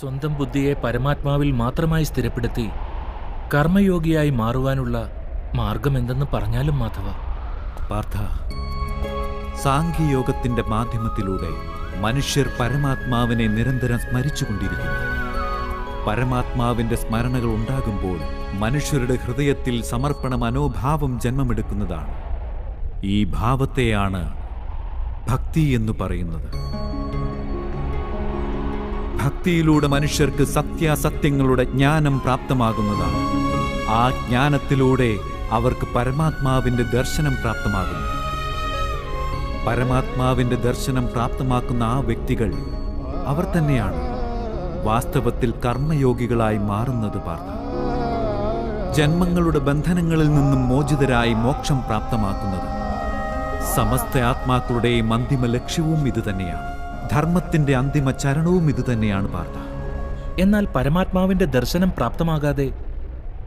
സ്വന്തം ബുദ്ധിയെ പരമാത്മാവിൽ മാത്രമായി സ്ഥിരപ്പെടുത്തി കർമ്മയോഗിയായി മാറുവാനുള്ള മാർഗമെന്തെന്ന് പറഞ്ഞാലും മാധവ. പാർത്ഥ സാഖ്യയോഗത്തിന്റെ മാധ്യമത്തിലൂടെ മനുഷ്യർ പരമാത്മാവിനെ നിരന്തരം സ്മരിച്ചുകൊണ്ടിരിക്കുന്നു. പരമാത്മാവിന്റെ സ്മരണകൾ ഉണ്ടാകുമ്പോൾ മനുഷ്യരുടെ ഹൃദയത്തിൽ സമർപ്പണ മനോഭാവം ജന്മമെടുക്കുന്നതാണ്. ഈ ഭാവത്തെയാണ് ഭക്തി എന്ന് പറയുന്നത്. ഭക്തിയിലൂടെ മനുഷ്യർക്ക് സത്യാസത്യങ്ങളുടെ ജ്ഞാനം പ്രാപ്തമാകുന്നതാണ്. ആ ജ്ഞാനത്തിലൂടെ അവർക്ക് പരമാത്മാവിന്റെ ദർശനം പ്രാപ്തമാകുന്നു. പരമാത്മാവിന്റെ ദർശനം പ്രാപ്തമാക്കുന്ന ആ വ്യക്തികൾ അവർ തന്നെയാണ്. വാസ്തവത്തിൽ കർമ്മയോഗികളായി മാറുന്നത് പാർത്ഥ. ജന്മങ്ങളുടെ ബന്ധനങ്ങളിൽ നിന്നും മോചിതരായി മോക്ഷം പ്രാപ്തമാക്കുന്നത്. സമസ്ത ആത്മാക്കളുടെയും അന്തിമ ലക്ഷ്യവും ഇതുതന്നെയാണ് ധർമ്മത്തിന്റെ അന്തിമ ചരണവും ഇതുതന്നെയാണ് പാർത്ഥ എന്നാൽ പരമാത്മാവിന്റെ ദർശനം പ്രാപ്തമാകാതെ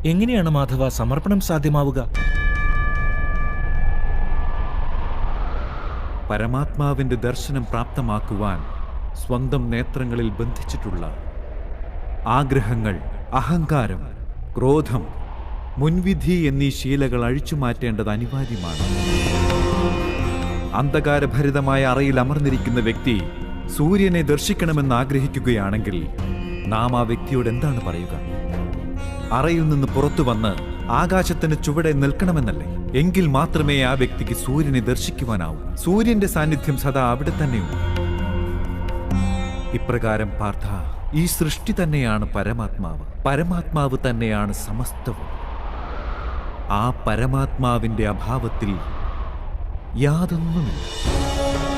എങ്ങനെയാണ് മാധവ സമർപ്പണം സാധ്യമാവുക? പരമാത്മാവിന്റെ ദർശനം പ്രാപ്തമാക്കുവാൻ സ്വന്തം നേത്രങ്ങളിൽ ബന്ധിച്ചിട്ടുള്ള ആഗ്രഹങ്ങൾ അഹങ്കാരം ക്രോധം മുൻവിധി എന്നീ ശീലകൾ അഴിച്ചു മാറ്റേണ്ടത് അനിവാര്യമാണ്. അന്ധകാരഭരിതമായ അറയിൽ അമർന്നിരിക്കുന്ന വ്യക്തി സൂര്യനെ ദർശിക്കണമെന്ന് ആഗ്രഹിക്കുകയാണെങ്കിൽ നാം ആ വ്യക്തിയോട് എന്താണ് പറയുക? അറയിൽ നിന്ന് പുറത്തു വന്ന് ആകാശത്തിന് ചുവടെ നിൽക്കണമെന്നല്ലേ? എങ്കിൽ മാത്രമേ ആ വ്യക്തിക്ക് സൂര്യനെ ദർശിക്കുവാനാവൂ. സൂര്യന്റെ സാന്നിധ്യം സദാ അവിടെ തന്നെയുണ്ട്. ഇപ്രകാരം പാർത്ഥ ഈ സൃഷ്ടി തന്നെയാണ് പരമാത്മാവ്. പരമാത്മാവ് തന്നെയാണ് സമസ്തവും. ആ പരമാത്മാവിന്റെ അഭാവത്തിൽ യാതൊന്നുമില്ല.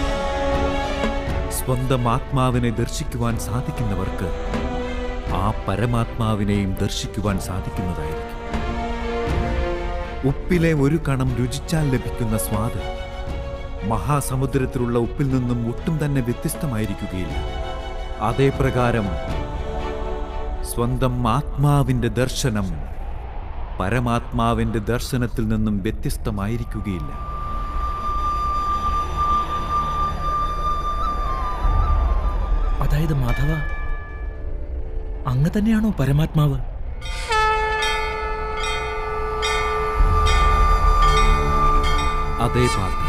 സ്വന്തം ആത്മാവിനെ ദർശിക്കുവാൻ സാധിക്കുന്നവർക്ക് ആ പരമാത്മാവിനെയും ദർശിക്കുവാൻ സാധിക്കുന്നതായിരിക്കും. ഉപ്പിലെ ഒരു കണം രുചിച്ചാൽ ലഭിക്കുന്ന സ്വാദ് മഹാസമുദ്രത്തിലുള്ള ഉപ്പിൽ നിന്നും ഒട്ടും തന്നെ വ്യത്യസ്തമായിരിക്കുകയില്ല. അതേ പ്രകാരം സ്വന്തം ആത്മാവിന്റെ ദർശനം പരമാത്മാവിന്റെ ദർശനത്തിൽ നിന്നും വ്യത്യസ്തമായിരിക്കുകയില്ല. അതായത് മാധവ അങ്ങ് തന്നെയാണോ പരമാത്മാവ്? അതേ പാർത്ത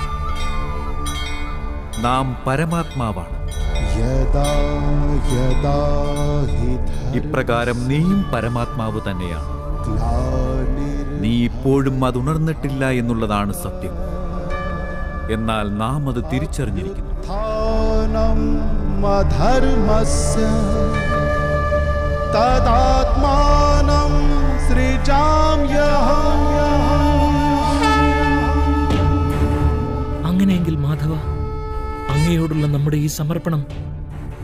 നാം പരമാത്മാവാണ്. ഇപ്രകാരം നീയും പരമാത്മാവ് തന്നെയാണ്. നീ ഇപ്പോഴും അത് ഉണർന്നിട്ടില്ല എന്നുള്ളതാണ് സത്യം. എന്നാൽ നാം അത് തിരിച്ചറിഞ്ഞിരിക്കുന്നു. उत्थानम् अधर्मस्य तदात्मानं सृजाम्यहम् അങ്ങനെയെങ്കിൽ മാധവ അങ്ങയോടുള്ള നമ്മുടെ ഈ സമർപ്പണം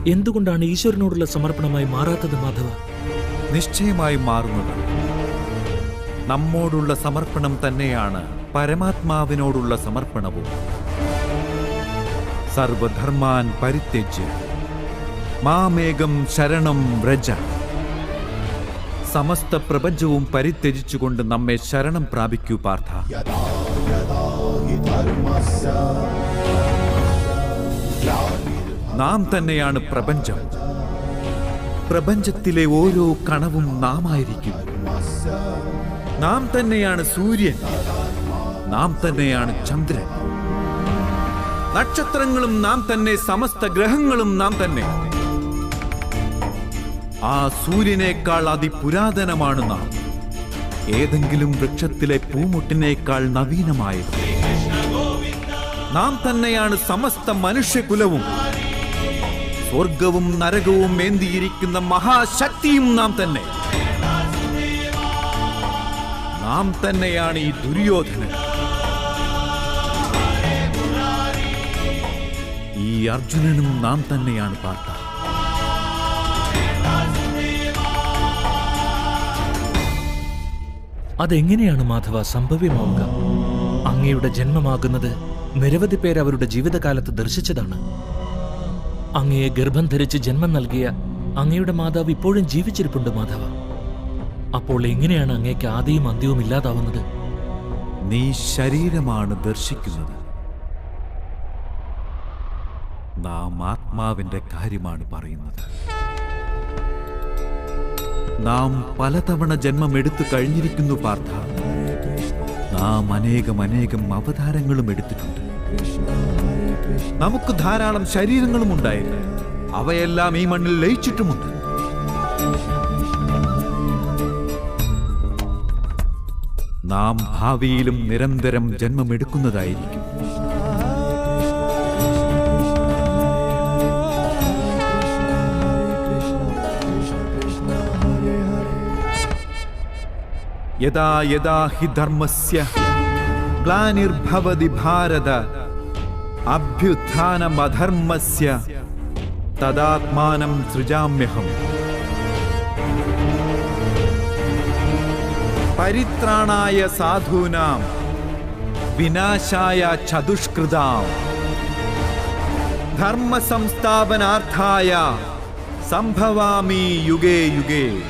എന്തുകൊണ്ടാണ് ഈശ്വരനോടുള്ള സമർപ്പണമായി മാറാത്തത് മാധവ നിശ്ചയമായി മാറുന്നതാണ് നമ്മോടുള്ള സമർപ്പണം തന്നെയാണ് പരമാത്മാവിനോടുള്ള സമർപ്പണവും സർവധർമാൻ പരിത്യജ്യ. മാമേകം ശരണം വ്രജ. സമസ്ത പ്രപഞ്ചവും പരിത്യജിച്ചുകൊണ്ട് നമ്മെ ശരണം പ്രാപിക്കൂ പാർത്ഥ. നാം തന്നെയാണ് പ്രപഞ്ചം. പ്രപഞ്ചത്തിലെ ഓരോ കണവും നാം നാമായിരിക്കും നാം തന്നെയാണ് സൂര്യൻ. നാം തന്നെയാണ് ചന്ദ്രൻ. നക്ഷത്രങ്ങളും നാം തന്നെ സമസ്ത ഗ്രഹങ്ങളും നാം തന്നെ. ആ സൂര്യനേക്കാൾ അതിപുരാതനമാണ് നാം. ഏതെങ്കിലും വൃക്ഷത്തിലെ പൂമുട്ടിനേക്കാൾ നവീനമായത്. നാം തന്നെയാണ് സമസ്ത മനുഷ്യകുലവും. സ്വർഗവും നരകവും ഏന്തിയിരിക്കുന്ന മഹാശക്തിയും നാം തന്നെ. നാം തന്നെയാണ് ഈ ദുര്യോധനൻ. ഈ അർജുനനും നാം തന്നെയാണ് പാർത്ത. അതെങ്ങനെയാണ് മാധവ സംഭവ്യമാവുക? അങ്ങയുടെ ജന്മമാകുന്നത് നിരവധി പേർ അവരുടെ ജീവിതകാലത്ത് ദർശിച്ചതാണ്. അങ്ങയെ ഗർഭം ധരിച്ച് ജന്മം നൽകിയ അങ്ങയുടെ മാതാവ് ഇപ്പോഴും ജീവിച്ചിരിപ്പുണ്ട് മാധവ. അപ്പോൾ എങ്ങനെയാണ് അങ്ങേക്ക് ആദിയും അന്ത്യവും ഇല്ലാതാവുന്നത്? നീ ശരീരമാണ് ദർശിക്കുന്നത്. നാം ആത്മാവിന്റെ കാര്യമാണ് പറയുന്നത്. നാം പലതവണ ജന്മം എടുത്തു കഴിഞ്ഞിരിക്കുന്നു പാർത്ഥ. നാം അനേകം അനേകം അവതാരങ്ങളും എടുത്തിട്ടുണ്ട്. നമുക്ക് ധാരാളം ശരീരങ്ങളും ഉണ്ടായിരുന്നു അവയെല്ലാം ഈ മണ്ണിൽ ലയിച്ചിട്ടുമുണ്ട്. നാം ഭാവിയിലും നിരന്തരം ജന്മമെടുക്കുന്നതായിരിക്കും. യഥാ യഥാ ഹി ധർമ്മസ്യ. ഗ്ലാനിർഭവതി ഭാരത. അഭ്യുത്ഥാനമധർമ്മസ്യ തദാത്മാനം സൃജാമ്യഹം. പരിത്രാണായ സാധൂനാം. വിനാശായ ചതുഷ്കൃതാം. ധർമ്മസംസ്ഥാപനാർത്ഥായ. സംഭവാമി യുഗേ യുഗേ.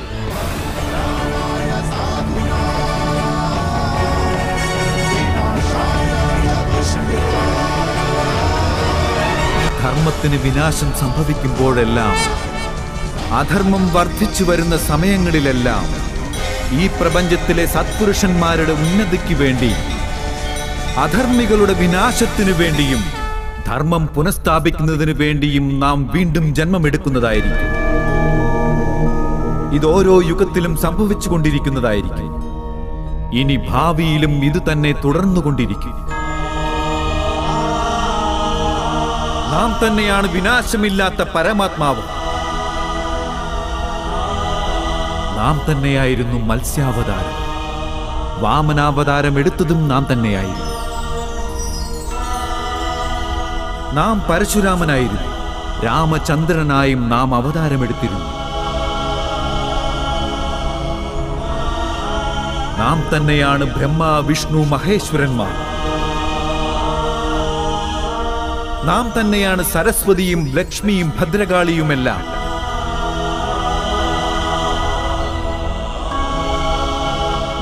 ധർമ്മത്തിന് വിനാശം സംഭവിക്കുമ്പോഴെല്ലാം അധർമ്മം വർദ്ധിച്ചു വരുന്ന സമയങ്ങളിലെല്ലാം ഈ പ്രപഞ്ചത്തിലെ സത്പുരുഷന്മാരുടെ ഉന്നതിക്ക് വേണ്ടി അധർമ്മികളുടെ വിനാശത്തിനു വേണ്ടിയും ധർമ്മം പുനഃസ്ഥാപിക്കുന്നതിന് വേണ്ടിയും നാം വീണ്ടും ജന്മമെടുക്കുന്നതായിരിക്കും. ഇത് ഓരോ യുഗത്തിലും സംഭവിച്ചുകൊണ്ടിരിക്കുന്നതായിരിക്കും. ഇനി ഭാവിയിലും ഇത് തന്നെ തുടർന്നുകൊണ്ടിരിക്കും. നാം തന്നെയാണ് വിനാശമില്ലാത്ത പരമാത്മാവ്. നാം തന്നെയായിരുന്നു മത്സ്യാവതാരം. വാമനാവതാരം എടുത്തതും നാം തന്നെയായിരുന്നു. നാം പരശുരാമനായിരുന്നു. രാമചന്ദ്രനായും നാം അവതാരമെടുത്തിരുന്നു. നാം തന്നെയാണ് ബ്രഹ്മ വിഷ്ണു മഹേശ്വരന്മാർ. നാം തന്നെയാണ് സരസ്വതിയും ലക്ഷ്മിയും ഭദ്രകാളിയുമെല്ലാം.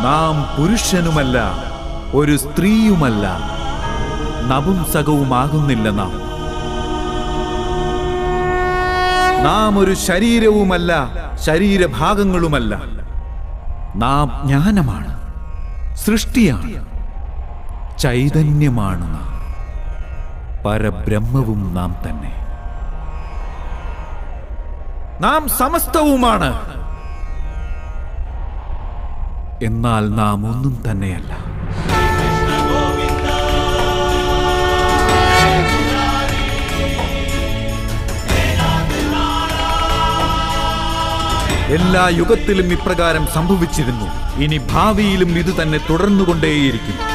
നാം പുരുഷനുമല്ല ഒരു സ്ത്രീയുമല്ല. നപുംസകവുമാകുന്നില്ല നാം. നാം ഒരു ശരീരവുമല്ല ശരീരഭാഗങ്ങളുമല്ല. നാം ജ്ഞാനമാണ് സൃഷ്ടിയാണ് ചൈതന്യമാണ് നാം. പരബ്രഹ്മവും നാം തന്നെ. നാം സമസ്തവുമാണ്. എന്നാൽ നാം ഒന്നും തന്നെയല്ല. എല്ലാ യുഗത്തിലും ഇപ്രകാരം സംഭവിച്ചിരുന്നു. ഇനി ഭാവിയിലും ഇത് തന്നെ തുടർന്നുകൊണ്ടേയിരിക്കും.